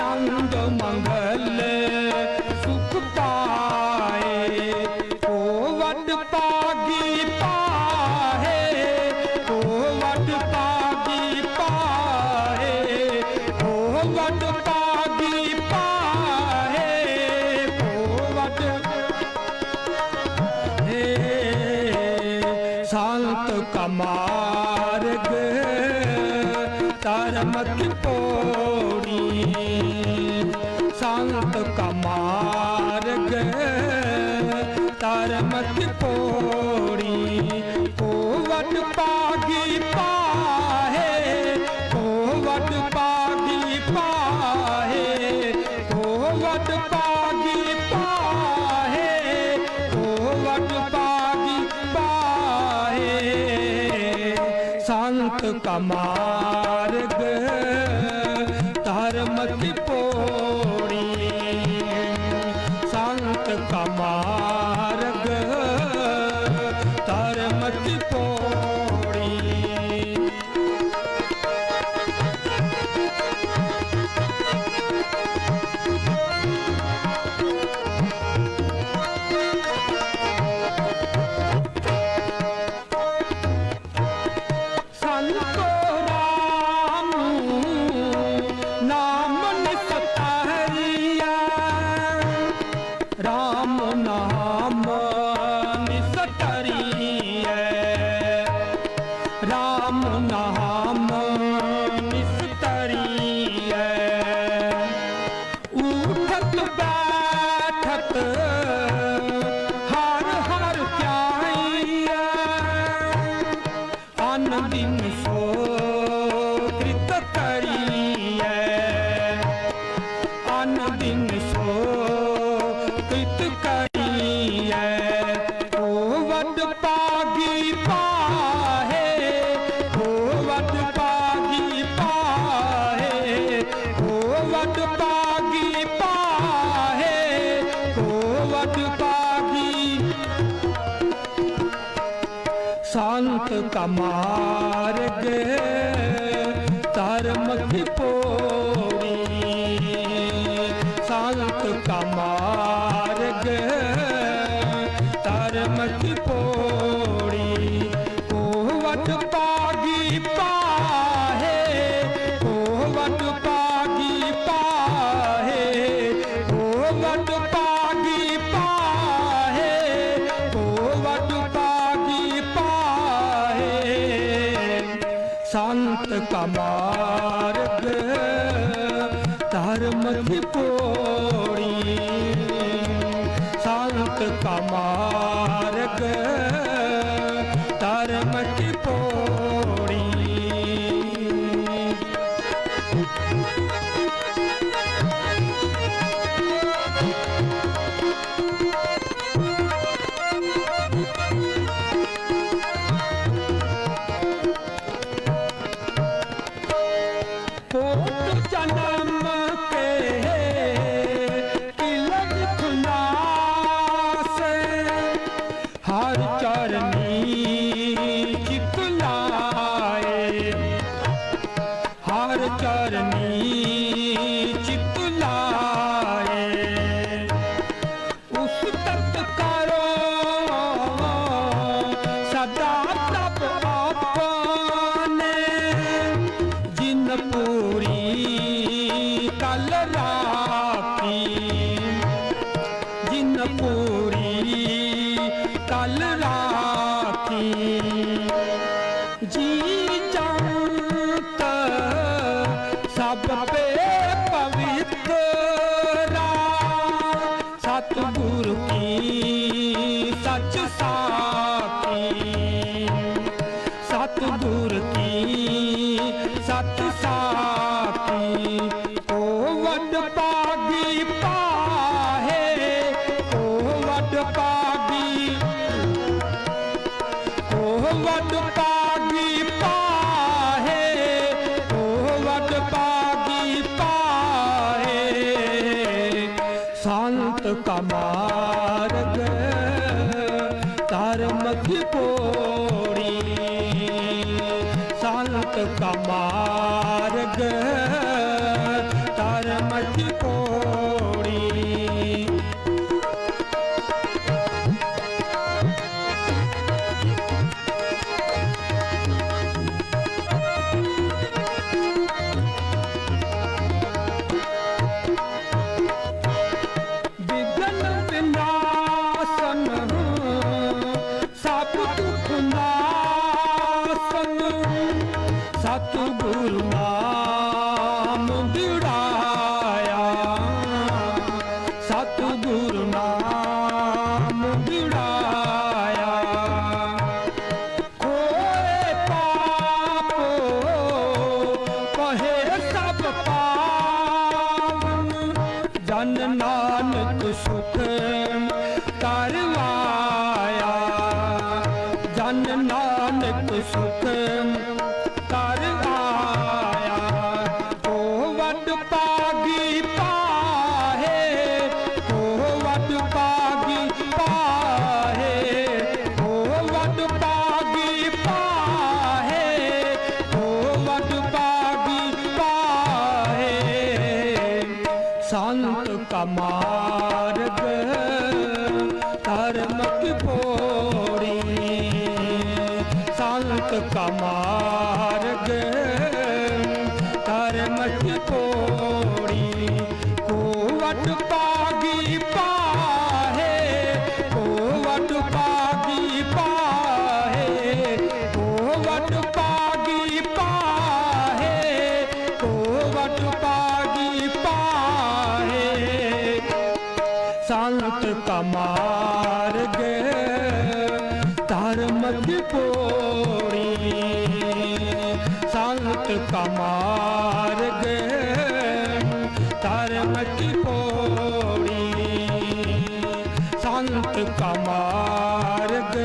ਆਨੰਦ ਮੰਗਲ, ਸੁਖ ਪਾਏ। ਓ ਵੱਡ ਪਾਗੀ ਪਾਹੇ ਓ ਵੱਡ ਪਾਗੀ ਪਾਹੇ ਓ ਵੱਡ ਪਾਗੀ ਪਾਹੇ ਓ ਵੱਡ ਹੇ ਸੰਤ ਕਾ ਮਾਰਗ, ਧਰਮ ਕੀ ਪੋੜੀ ਧਰਮ ਕੀ ਪੋੜੀ ਓ ਵਡ ਪਾਗੀ ਪਾਹੇ ਓ ਪਾਗੀ ਪਾਹੇ ਓ ਵਡ ਪਾਗੀ ਪਾਹੇ ਓ ਪਾਗੀ ਪਾਹੇ। ਸੰਤ ਕਾ ਧਰਮ ਅਨ ਦਿਨ ਸੋ ਕ੍ਰਿਤ ਕਰੀਐ? ਓ ਵੱਡ ਪਾਗੀ ਪਾਹੇ ਓ ਵੱਡ ਪਾਗੀ ਪਾਹੇ ਓ ਵੱਡ ਪਾਗੀ ਪਾਹੇ ਓ ਪਾਗੀ ਸੰਤ ਕਾ ਧਰਮ ਕੀ ਪੋੜੀ ਓ ਵਟ ਪਾਗੀ ਪਾਹੇ ਓ ਪਾਗੀ ਪਾਹੇ ਓ ਪਾਗੀ ਪਾਹੇ ਓ ਵਟ ਪਾਗੀ ਪਾਹੇ ਸੰਤ ਕਾ ਧਰਮ ਕੀ ਹਰ ਚਰਨੀ ਪਾਗੀ। ਓ ਵੱਡ ਪਾਗੀ ਪਾਹੇ ਓ ਵੱਡ ਪਾਗੀ ਪਾਹੇ। ਸੰਤ ਕਾ ਮਾਰਗ ਧਰਮ ਕੀ ਪੋੜੀ। ਸੰਤ ਕਾ ਸਤਿਗੁਰ ਨਾਮ ਸੰਤ ਕਾ ਮਾਰਗ ਧਰਮ ਕੀ ਪੋੜੀ। ਸੰਤ ਕਾ ਮਾਰਗ ਧਰਮ ਕੀ ਪੋੜੀ। ਕੋ ਵਟ ਸੰਤ ਕਾ ਮਾਰਗ ਧਰਮ ਕੀ ਪੋੜੀ ਸੰਤ ਕਾ ਧਰਮ ਕੀ ਪੋੜੀ ਸੰਤ ਕਾ ਮਾਰਗ